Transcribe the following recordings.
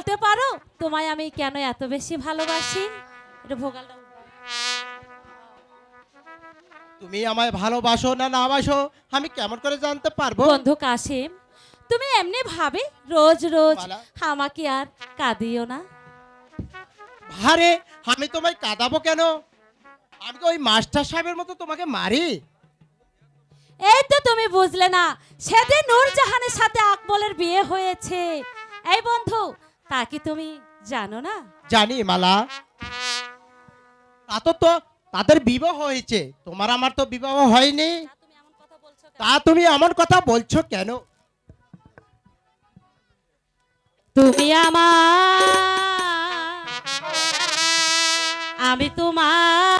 বলতে পারো? তোমায় আমি কেন এত বেশি ভালোবাসি? এটা ভোগালটা তুমি আমায় ভালোবাসো না না বাসো আমি কেমন করে জানতে পারব? বন্ধু কাশিম তুমি এমনি ভাবে রোজ রোজ আমাকে আর কাঁদিও না। ভারে আমি তোমায় কাঁদাবো কেন? আমি ওই মাস্টার সাহেবের মতো তোমাকে মারি। এই তো তুমি বুঝলে না সেদিন নূরজাহানের সাথে আকবলের বিয়ে হয়েছে। এই বন্ধু তা কি তুমি জানো না? জানি মালা। তা তো তো তাদের বিবাহ হয়েছে। তোমার আমার তো বিবাহ হয়নি। তা তুমি এমন কথা বলছো কেন? তুমি আমার আমি তোমার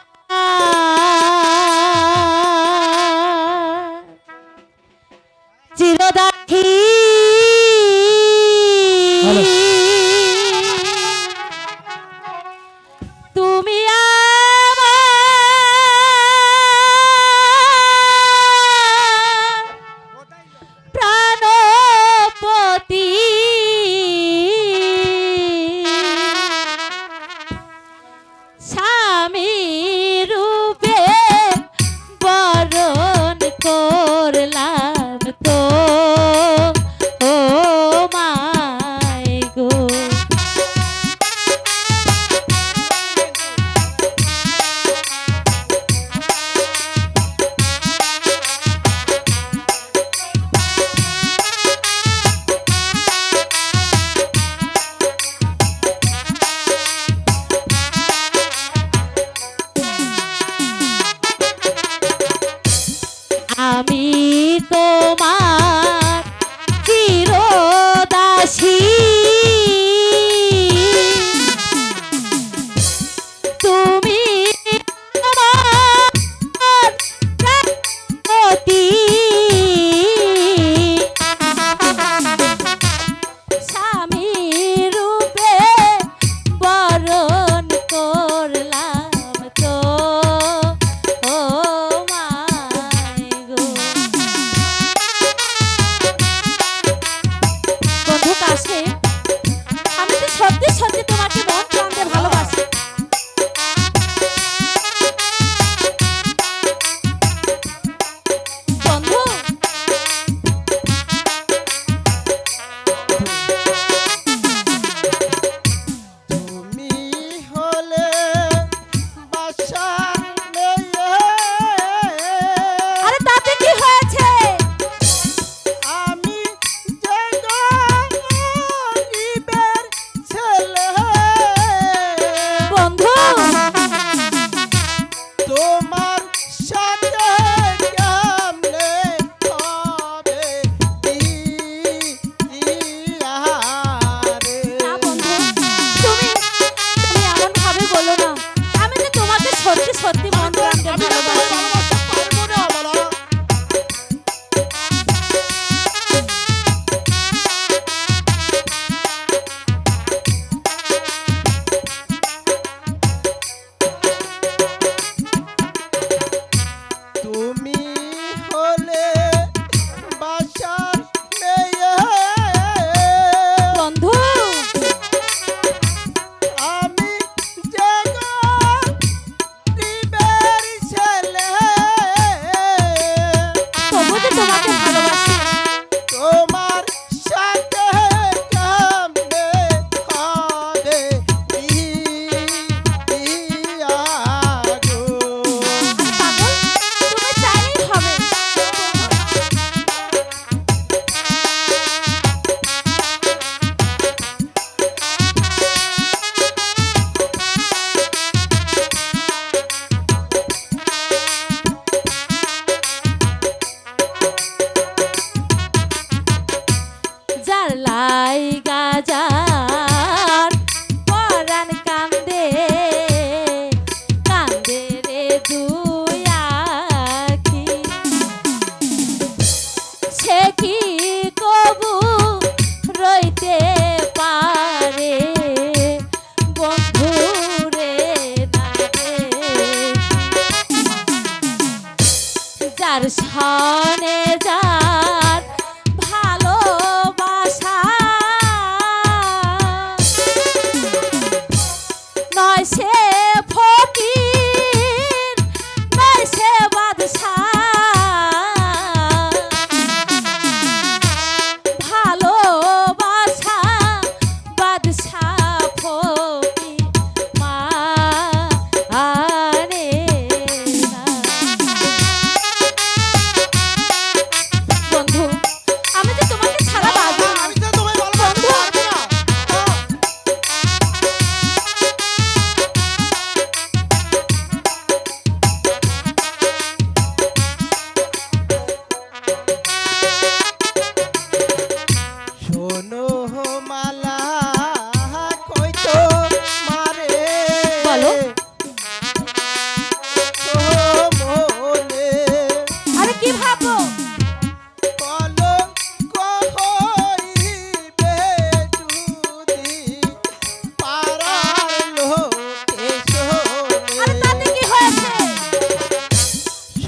ধনে যা।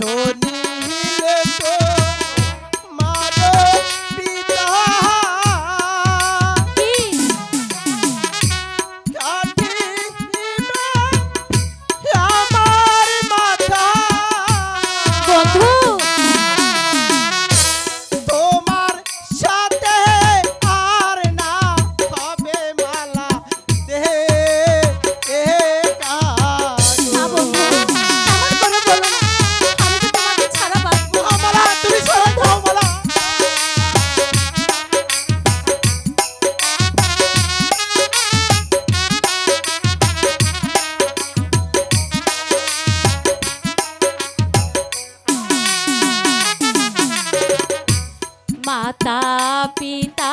শোনে माता पिता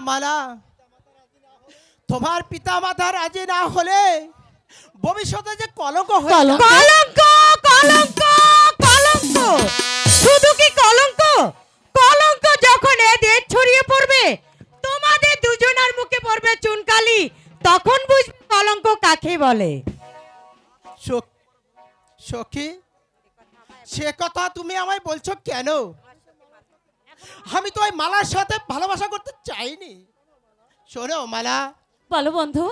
মালা তোমার পিতা মাতা রাজি না হলে ভবিষ্যতে যে কলঙ্ক কলঙ্ক? কলঙ্ক কলঙ্ক শুধু কি কলঙ্ক? কলঙ্ক যখন এ দেশ ছড়িয়ে পড়বে তোমাদের দুজনের মুখে পড়বে চুনকালি তখন বুঝবে কলঙ্ক কাকে বলে। সখী সে কথা তুমি আমায় বলছো কেন? আমি তো ওই মালার সাথে ভালোবাসা করতে চাইনি। শোনো মালা। বলো বন্ধু।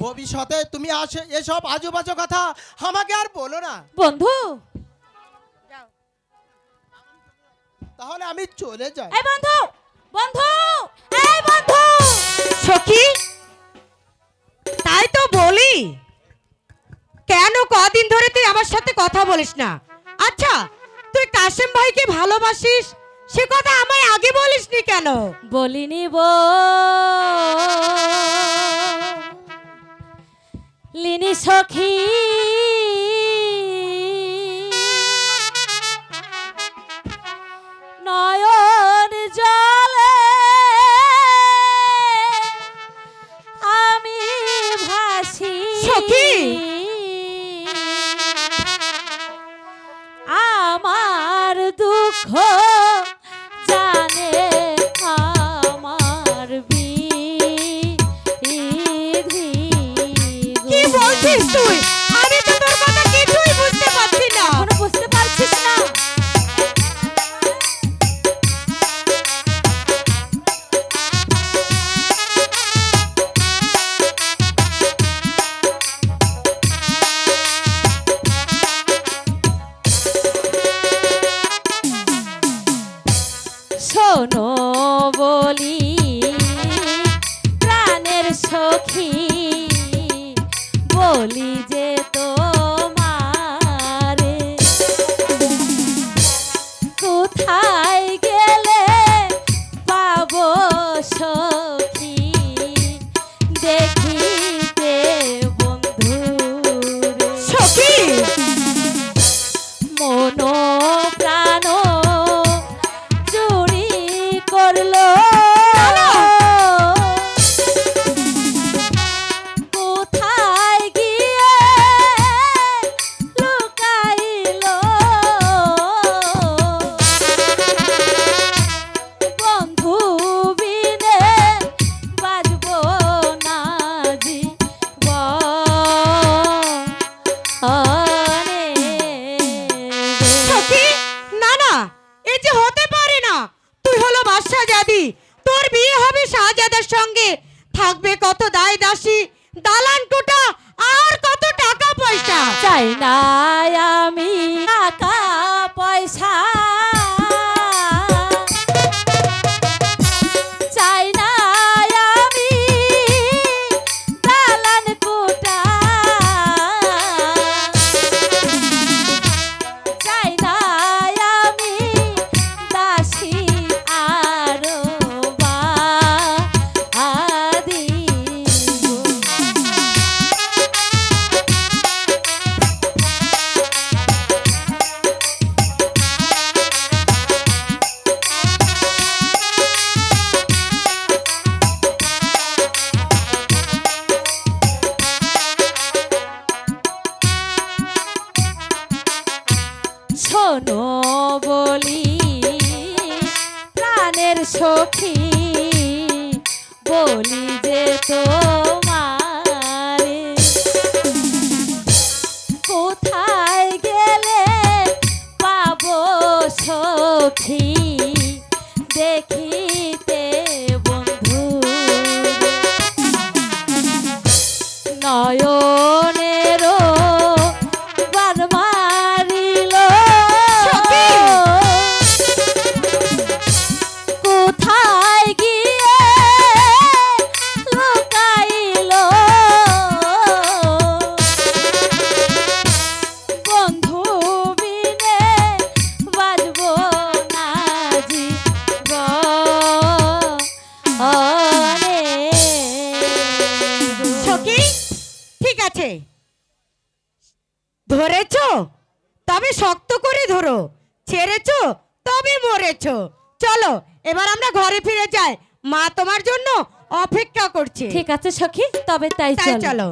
ভবিষ্যতে তুমি আসে এসব আজুবাজু কথা আমাকে আর বলো না। বন্ধু। তাহলে আমি চলে যাই। এই বন্ধু বন্ধু এই বন্ধু। সখী তাই তো বলি। কেন কদিন ধরে তুই আমার সাথে কথা বলিস না? আচ্ছা তুই কাশেম ভাইকে ভালোবাসিস? সে কথা আমায় আগে বলিসনি কেন? বলিনি বো। লিনি সখী শোনো বলি প্রাণের সখী বলি যে তোমারে পয়সা সখী বলি যে তোমারে আছে ধরেছ? তবে শক্ত করে ধরো। ছেড়েছ? তবে মরেছ। চলো এবার আমরা ঘরে ফিরে যাই। মা তোমার জন্য অপেক্ষা করছে। ঠিক আছে সখী তবে তাই চলো।